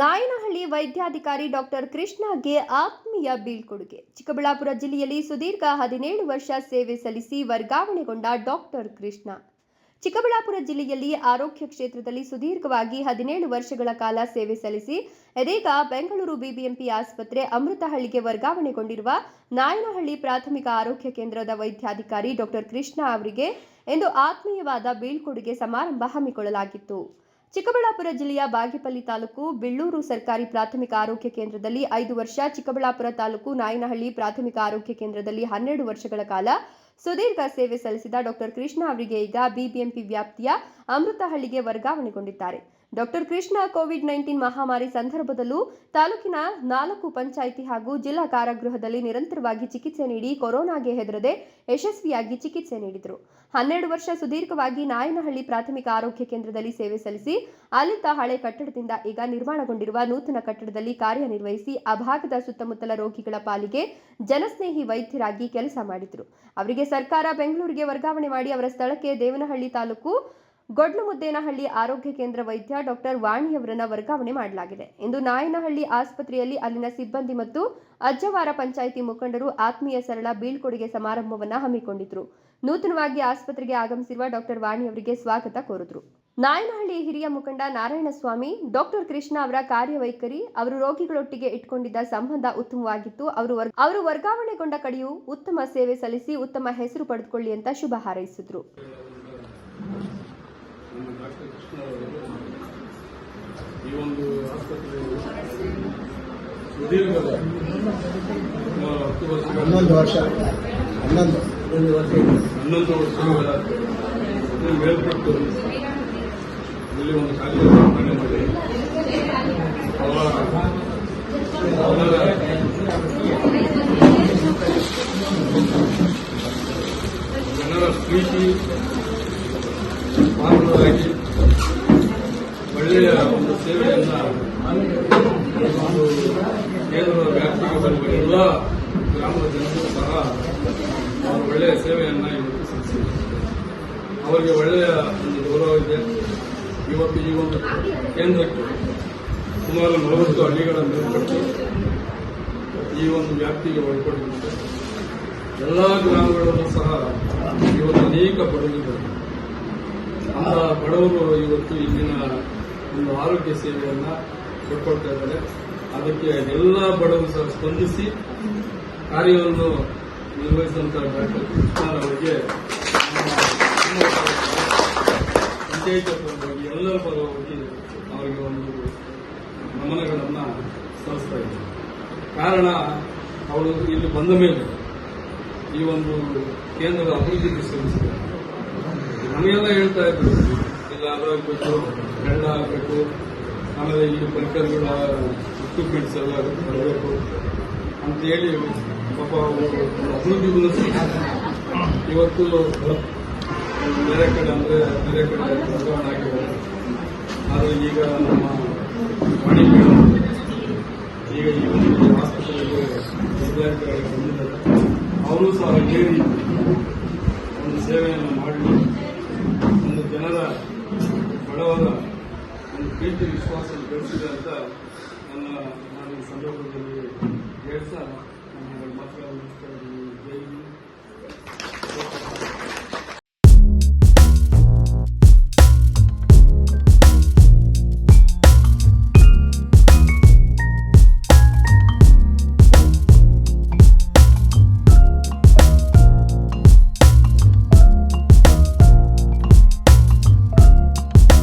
ನಾಯನಹಳ್ಳಿ ವೈದ್ಯಾಧಿಕಾರಿ ಡಾಕ್ಟರ್ ಕೃಷ್ಣಗೆ ಆತ್ಮೀಯ ಬೀಳ್ಕೊಡುಗೆ. ಚಿಕ್ಕಬಳ್ಳಾಪುರ ಜಿಲ್ಲೆಯಲ್ಲಿ ಸುದೀರ್ಘ ಹದಿನೇಳು ವರ್ಷ ಸೇವೆ ಸಲ್ಲಿಸಿ ವರ್ಗಾವಣೆಗೊಂಡ ಡಾಕ್ಟರ್ ಕೃಷ್ಣ. ಚಿಕ್ಕಬಳ್ಳಾಪುರ ಜಿಲ್ಲೆಯಲ್ಲಿ ಆರೋಗ್ಯ ಕ್ಷೇತ್ರದಲ್ಲಿ ಸುದೀರ್ಘವಾಗಿ ಹದಿನೇಳು ವರ್ಷಗಳ ಕಾಲ ಸೇವೆ ಸಲ್ಲಿಸಿ, ಇದೀಗ ಬೆಂಗಳೂರು ಬಿಬಿಎಂಪಿ ಆಸ್ಪತ್ರೆ ಅಮೃತಹಳ್ಳಿಗೆ ವರ್ಗಾವಣೆಗೊಂಡಿರುವ ನಾಯನಹಳ್ಳಿ ಪ್ರಾಥಮಿಕ ಆರೋಗ್ಯ ಕೇಂದ್ರದ ವೈದ್ಯಾಧಿಕಾರಿ ಡಾಕ್ಟರ್ ಕೃಷ್ಣ ಅವರಿಗೆ ಇಂದು ಆತ್ಮೀಯವಾದ ಬೀಳ್ಕೊಡುಗೆ ಸಮಾರಂಭ ಹಮ್ಮಿಕೊಳ್ಳಲಾಗಿತ್ತು. ಚಿಕ್ಕಬಳ್ಳಾಪುರ ಜಿಲ್ಲೆಯ ಬಾಗೇಪಲ್ಲಿ ತಾಲೂಕು ಬಿಳ್ಳೂರು ಸರ್ಕಾರಿ ಪ್ರಾಥಮಿಕ ಆರೋಗ್ಯ ಕೇಂದ್ರದಲ್ಲಿ ಐದು ವರ್ಷ ಚಿಕ್ಕಬಳ್ಳಾಪುರ ತಾಲೂಕು ನಾಯನಹಳ್ಳಿ ಪ್ರಾಥಮಿಕ ಆರೋಗ್ಯ ಕೇಂದ್ರದಲ್ಲಿ ಹನ್ನೆರಡು ವರ್ಷಗಳ ಕಾಲ ಸುದೀರ್ಘ ಸೇವೆ ಸಲ್ಲಿಸಿದ ಡಾಕ್ಟರ್ ಕೃಷ್ಣ ಅವರಿಗೆ ಈಗ ಬಿಬಿಎಂಪಿ ವ್ಯಾಪ್ತಿಯ ಅಮೃತಹಳ್ಳಿಗೆ ವರ್ಗಾವಣೆಗೊಂಡಿದ್ದಾರೆ. ಡಾಕ್ಟರ್ ಕೃಷ್ಣ ಕೋವಿಡ್ ನೈನ್ಟೀನ್ ಮಹಾಮಾರಿ ಸಂದರ್ಭದಲ್ಲೂ ತಾಲೂಕಿನ ನಾಲ್ಕು ಪಂಚಾಯಿತಿ ಹಾಗೂ ಜಿಲ್ಲಾ ಕಾರಾಗೃಹದಲ್ಲಿ ನಿರಂತರವಾಗಿ ಚಿಕಿತ್ಸೆ ನೀಡಿ ಕೊರೋನಾಗೆ ಹೆದರದೆ ಯಶಸ್ವಿಯಾಗಿ ಚಿಕಿತ್ಸೆ ನೀಡಿದರು. ಹನ್ನೆರಡು ವರ್ಷ ಸುದೀರ್ಘವಾಗಿ ನಾಯನಹಳ್ಳಿ ಪ್ರಾಥಮಿಕ ಆರೋಗ್ಯ ಕೇಂದ್ರದಲ್ಲಿ ಸೇವೆ ಸಲ್ಲಿಸಿ, ಅಲ್ಲಿದ್ದ ಹಳೆ ಕಟ್ಟಡದಿಂದ ಈಗ ನಿರ್ಮಾಣಗೊಂಡಿರುವ ನೂತನ ಕಟ್ಟಡದಲ್ಲಿ ಕಾರ್ಯನಿರ್ವಹಿಸಿ, ಆ ಭಾಗದ ಸುತ್ತಮುತ್ತಲ ರೋಗಿಗಳ ಪಾಲಿಗೆ ಜನಸ್ನೇಹಿ ವೈದ್ಯರಾಗಿ ಕೆಲಸ ಮಾಡಿದರು. ಅವರಿಗೆ ಸರ್ಕಾರ ಬೆಂಗಳೂರಿಗೆ ವರ್ಗಾವಣೆ ಮಾಡಿ ಅವರ ಸ್ಥಳಕ್ಕೆ ದೇವನಹಳ್ಳಿ ತಾಲೂಕು ಗೊಡ್ಲುಮುದ್ದೇನಹಳ್ಳಿ ಆರೋಗ್ಯ ಕೇಂದ್ರ ವೈದ್ಯ ಡಾಕ್ಟರ್ ವಾಣಿಯವರನ್ನ ವರ್ಗಾವಣೆ ಮಾಡಲಾಗಿದೆ. ಇಂದು ನಾಯನಹಳ್ಳಿ ಆಸ್ಪತ್ರೆಯಲ್ಲಿ ಅಲ್ಲಿನ ಸಿಬ್ಬಂದಿ ಮತ್ತು ಅಜ್ಜವಾರ ಪಂಚಾಯಿತಿ ಮುಖಂಡರು ಆತ್ಮೀಯ ಸರಳ ಬೀಳ್ಕೊಡುಗೆ ಸಮಾರಂಭವನ್ನ ಹಮ್ಮಿಕೊಂಡಿದ್ರು. ನೂತನವಾಗಿ ಆಸ್ಪತ್ರೆಗೆ ಆಗಮಿಸಿರುವ ಡಾಕ್ಟರ್ ವಾಣಿ ಅವರಿಗೆ ಸ್ವಾಗತ ಕೋರಿದ್ರು. ನಾಯನಹಳ್ಳಿ ಹಿರಿಯ ಮುಖಂಡ ನಾರಾಯಣಸ್ವಾಮಿ, ಡಾಕ್ಟರ್ ಕೃಷ್ಣ ಅವರ ಕಾರ್ಯವೈಖರಿ, ಅವರು ರೋಗಿಗಳೊಟ್ಟಿಗೆ ಇಟ್ಕೊಂಡಿದ್ದ ಸಂಬಂಧ ಉತ್ತಮವಾಗಿತ್ತು. ಅವರು ವರ್- ಅವರು ವರ್ಗಾವಣೆಗೊಂಡ ಕಡೆಯೂ ಉತ್ತಮ ಸೇವೆ ಸಲ್ಲಿಸಿ ಉತ್ತಮ ಹೆಸರು ಪಡೆದುಕೊಳ್ಳಿ ಅಂತ ಶುಭ ಹಾರೈಸಿದ್ರು ನಮ್ಮ ಡಾಕ್ಟರ್ ಕೃಷ್ಣ ಅವರು ಈ ಒಂದು ಆಸ್ಪತ್ರೆ ಸುದೀರ್ಘ ಸುಮಾರು ಹತ್ತು ವರ್ಷಗಳ ಹನ್ನೊಂದು ವರ್ಷ ಹನ್ನೊಂದು ಹನ್ನೊಂದು ವರ್ಷಗಳ ಮೇಲ್ಪಟ್ಟು ಇಲ್ಲಿ ಒಂದು ಕಾರ್ಯನಿರ್ವಹಣೆ ಮಾಡಿ ಅವರ ಅವರ ಜನರ ಪ್ರೀತಿ ಪಾತ್ರರಾಗಿ ಒಳ್ಳೆಯ ಒಂದು ಸೇವೆಯನ್ನ ಒಂದು ಕೇಂದ್ರದ ವ್ಯಾಪ್ತಿಗೆ ಬರುವ ಗ್ರಾಮದ ಜನರು ಸಹ ಅವರು ಒಳ್ಳೆಯ ಸೇವೆಯನ್ನ ಇವತ್ತು ಸಲ್ಲಿಸಿದ್ದಾರೆ ಅವರಿಗೆ ಒಳ್ಳೆಯ ಒಂದು ಗೌರವ ಇದೆ ಇವತ್ತು ಈ ಒಂದು ಕೇಂದ್ರಕ್ಕೆ ಸುಮಾರು ನಲವತ್ತು ಹಳ್ಳಿಗಳ ಮೇಲ್ಪಟ್ಟು ಈ ಒಂದು ವ್ಯಾಪ್ತಿಗೆ ಒಳಪಟ್ಟಿದೆ ಎಲ್ಲ ಗ್ರಾಮಗಳಲ್ಲೂ ಸಹ ಇವತ್ತು ಅನೇಕ ಬಡವರಿದ್ದಾರೆ ಆ ಬಡವರು ಇವತ್ತು ಇಲ್ಲಿನ ಒಂದು ಆರೋಗ್ಯ ಸೇವೆಯನ್ನ ಕೊಟ್ಕೊಳ್ತಾ ಇದ್ದಾರೆ. ಅದಕ್ಕೆ ಎಲ್ಲ ಬಡವರು ಸಹ ಸ್ಪಂದಿಸಿ ಕಾರ್ಯವನ್ನು ನಿರ್ವಹಿಸುವಂತಹ ಡಾಕ್ಟರ್ ಕೃಷ್ಣನ್ ಅವರಿಗೆ ಪಂಚಾಯತ್ ಪರವಾಗಿ ಎಲ್ಲರ ಪರವಾಗಿ ಅವರಿಗೆ ಒಂದು ನಮನಗಳನ್ನ ಸಲ್ಲಿಸ್ತಾ ಇದ್ದಾರೆ. ಕಾರಣ ಅವರು ಇಲ್ಲಿ ಬಂದ ಮೇಲೆ ಈ ಒಂದು ಕೇಂದ್ರದ ಅಭಿವೃದ್ಧಿಗೆ ಶ್ರಮಿಸಿದ್ದಾರೆ. ನಮಗೆಲ್ಲ ಹೇಳ್ತಾ ಇದ್ರು ಇಲ್ಲ ಅದಾಗಬೇಕು ಬೆಳ್ಳ ಆಗಬೇಕು ಆಮೇಲೆ ಈ ಪರಿಕರಗಳ ಎಕ್ವಿಪ್ಮೆಂಟ್ಸ್ ಎಲ್ಲ ಬರಬೇಕು ಅಂತ ಹೇಳಿ ಪಾಪ ಅಭಿವೃದ್ಧಿ ಒಂದು ಇವತ್ತು ಬೇರೆ ಕಡೆ ಅಂದ್ರೆ ಬೇರೆ ಕಡೆ ವರ್ಗಾವಣೆ ಆಗಿದ್ದಾರೆ ಆದರೆ ಈಗ ನಮ್ಮ ವಾಣಿ ಈಗ ಈ ಒಂದು ಆಸ್ಪತ್ರೆಗೆ ವಿದ್ಯಾರ್ಥಿಗಳಿಗೆ ಬಂದಿದ್ದಾರೆ. ಅವರು ಸಹ ಒಂದು ಸೇವೆಯನ್ನು ಮಾಡಿ ಒಂದು ಜನರ ಬಡವರ ಒಂದು ಪ್ರೀತಿ ವಿಶ್ವಾಸ ಬೆಳೆಸಿದೆ ಅಂತ ನನ್ನ ನಾನು ಈ ಸಂದರ್ಭದಲ್ಲಿ ಹೇಳ್ತಾ ನನ್ನ ಮಾತುಗಳನ್ನು